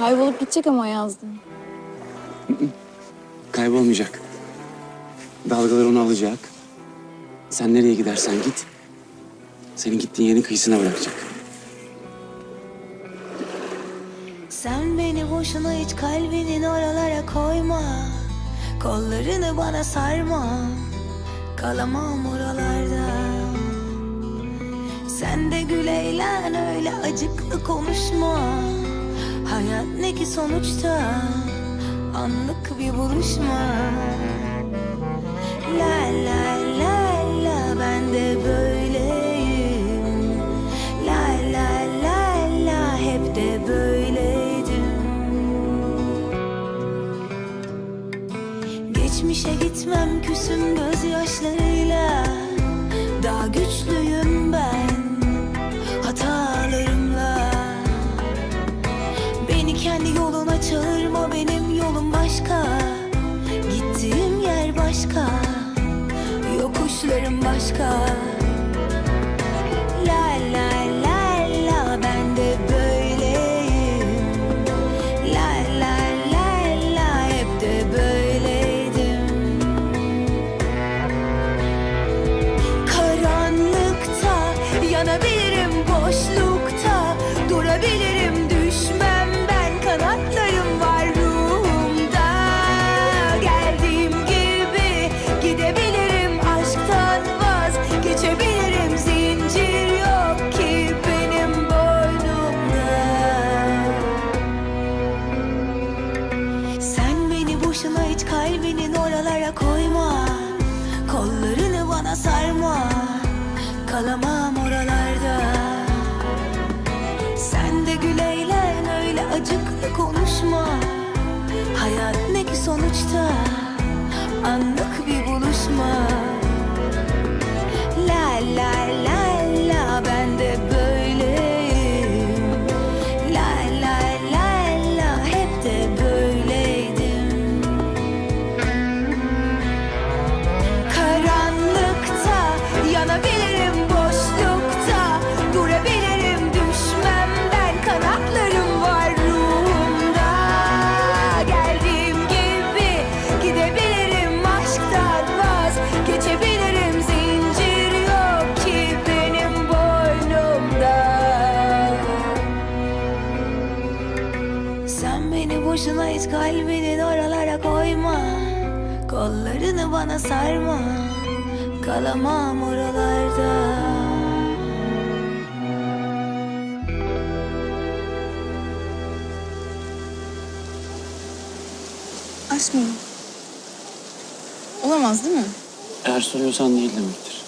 Kaybolup gidecek ama yazdın. Kaybolmayacak. Dalgalar onu alacak. Sen nereye gidersen git. Senin gittiğin yerin kıyısına bırakacak. Sen beni boşuna hiç kalbinin oralara koyma Kollarını bana sarma Kalamam oralarda Sen de gül eğlen öyle acıklı konuşma ne ki sonuçta Anlık bir buluşma. La la la la ben de böyleyim. La la la la hep de böyleydim. Geçmişe gitmem küsüm gözyaşlarıyla Beni kendi yoluna çağırma benim yolum başka. Gittiğim yer başka. Yokuşlarım başka kalbinin oralara koyma. Kollarını bana sarma. Kalamam oralarda. Sen de gül eğlen öyle acıklı konuşma. Hayat ne ki sonuçta? Anlık boşuna hiç kalbinin oralara koyma Kollarını bana sarma Kalamam oralarda Aşk mı? Olamaz değil mi? Eğer soruyorsan değil demektir.